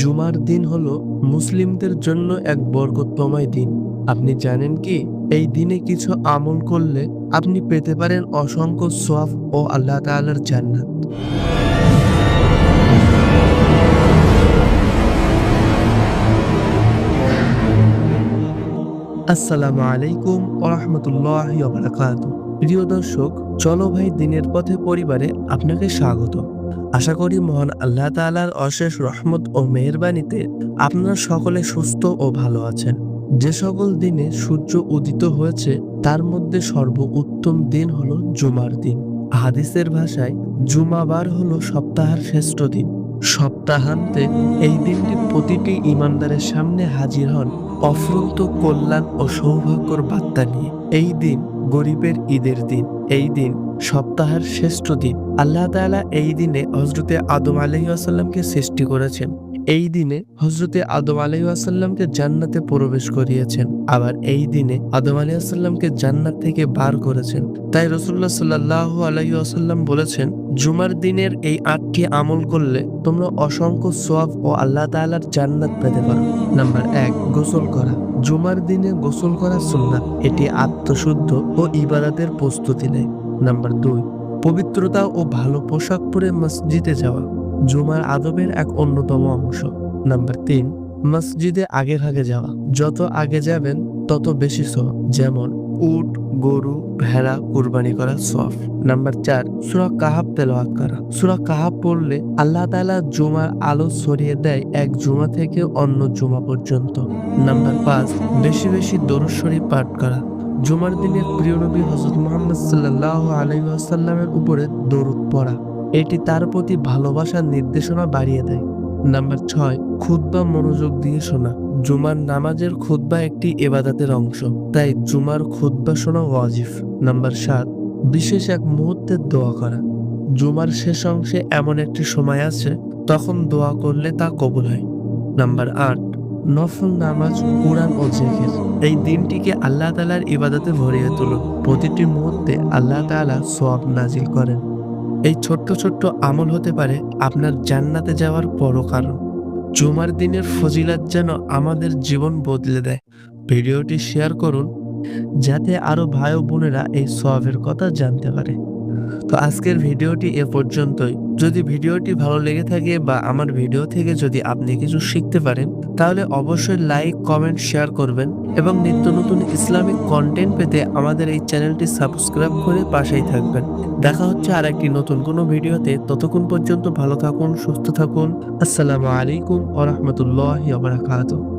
জুমার দিন হলো মুসলিমদের জন্য এক বরকতময় দিন। আপনি জানেন কি, এই দিনে কিছু আমল করলে আপনি পেতে পারেন অসংখ্য সোয়াব ও আল্লাহ তাআলার জান্নাত। আসসালামু আলাইকুম ওরহমতুল্লাহ প্রিয় দর্শক, চলো ভাই, দিনের পথে পরিবারে আপনাকে স্বাগত আশা করি মহান আল্লাহ তাআলার অশেষ রহমত ও মেহেরবানিতে আপনারা সকলে সুস্থ ও ভালো আছেন। যে সকল দিনে সূর্য উদিত হয়েছে, তার মধ্যে সর্ব উত্তম দিন হলো জুমার দিন। হাদিসের ভাষায় জুমাবার হলো সপ্তাহের শ্রেষ্ঠ দিন। সপ্তাহান্তে এই দিনটি প্রতিটি ইমানদারের সামনে হাজির হন অফুরন্ত কল্যাণ ও সৌভাগ্যর বার্তা নিয়ে। এই দিন গরিবের ঈদের দিন। এই দিন সপ্তাহের শ্রেষ্ঠ দিন। আল্লাহ তাআলা এই দিনে হজরতে আদম আলহিউসাল্লামকে সৃষ্টি করেছেন। এই দিনে হজরতে আদম আলহিউসাল্লামকে জান্নাতে প্রবেশ করিয়েছেন। আবার এই দিনে আদম আলহিউসাল্লামকে জান্নাত থেকে বার করেছেন। তাই রসুল্লাহ সাল্লাহ আলহিউসাল্লাম বলেছেন, জুমার দিনের এই আটটি আমল করলে তোমরা অসংখ্য সোয়াব ও আল্লাহ তাআলার জান্নাত পেতে পারো। নাম্বার এক, গোসল করা। জুমার দিনে গোসল করা সুন্নাত। এটি আত্মশুদ্ধ ও ইবাদাতের প্রস্তুতি নেয়। নাম্বার দুই, পবিত্রতা ও ভালো পোশাক পরে মসজিদে যাওয়া, জুমার আদবের এক অন্যতম অংশ। নাম্বার তিন, মসজিদে আগে ভাগে যাওয়া। যত আগে যাবেন, তত বেশি সব যেমন উট, গরু, ভেড়া, কুরবানি করা সফ নাম্বার চার, সুরা কাহাব তেলাওয়াত করা। সুরা কাহাব পড়লে আল্লাহ তাআলা জুমার আলো ছড়িয়ে দেয় এক জুমা থেকে অন্য জুমা পর্যন্ত। নাম্বার পাঁচ, বেশি বেশি দরুদ শরীফ পাঠ করা। জুমার দিনের প্রিয় নবী হজরত মোহাম্মদ সাল্লাহ আলাইসাল্লামের উপরে দরুদ পড়া। এটি তার প্রতি ভালোবাসার নির্দেশনা বাড়িয়ে দেয়। নাম্বার ছয় খুদ্া মনোযোগ দিয়ে শোনা। জুমার নামাজের খুদ্া একটি এবাদাতের অংশ, তাই জুমার খুদ্া শোনা ওয়াজিফ নাম্বার সাত, বিশেষ এক মুহূর্তের দোয়া করা। জুমার শেষ অংশে এমন একটি সময় আছে, তখন দোয়া করলে তা কবুল হয়। নাম্বার আট নফল নামাজ কোরআন ও জেকের। এই দিনটিকে আল্লাহ তালার ইবাদতে ভরিয়ে তুলুন। প্রতিটি মুহূর্তে আল্লাহ তাআলা সোয়াব নাজিল করেন। এই ছোট্ট ছোট্ট আমল হতে পারে আপনার জান্নাতে যাওয়ার বড় কারণ। জুমার দিনের ফজিলাত যেন আমাদের জীবন বদলে দেয়। ভিডিওটি শেয়ার করুন, যাতে আরও ভাই বোনেরা এই সবের কথা জানতে পারে। তো আজকের ভিডিওটি এ পর্যন্তই। যদি ভিডিওটি ভালো লেগে থাকে বা আমার ভিডিও থেকে যদি আপনি কিছু শিখতে পারেন, তাহলে অবশ্যই লাইক, কমেন্ট, শেয়ার করবেন এবং নিত্য নতুন ইসলামিক কন্টেন্ট পেতে আমাদের এই চ্যানেলটি সাবস্ক্রাইব করে পাশেই থাকবেন। দেখা হচ্ছে আর একটি নতুন কোনো ভিডিওতে। ততক্ষণ পর্যন্ত ভালো থাকুন, সুস্থ থাকুন। আসসালামু আলাইকুম ওরহমতুল্লাহ বারাকাতুহ।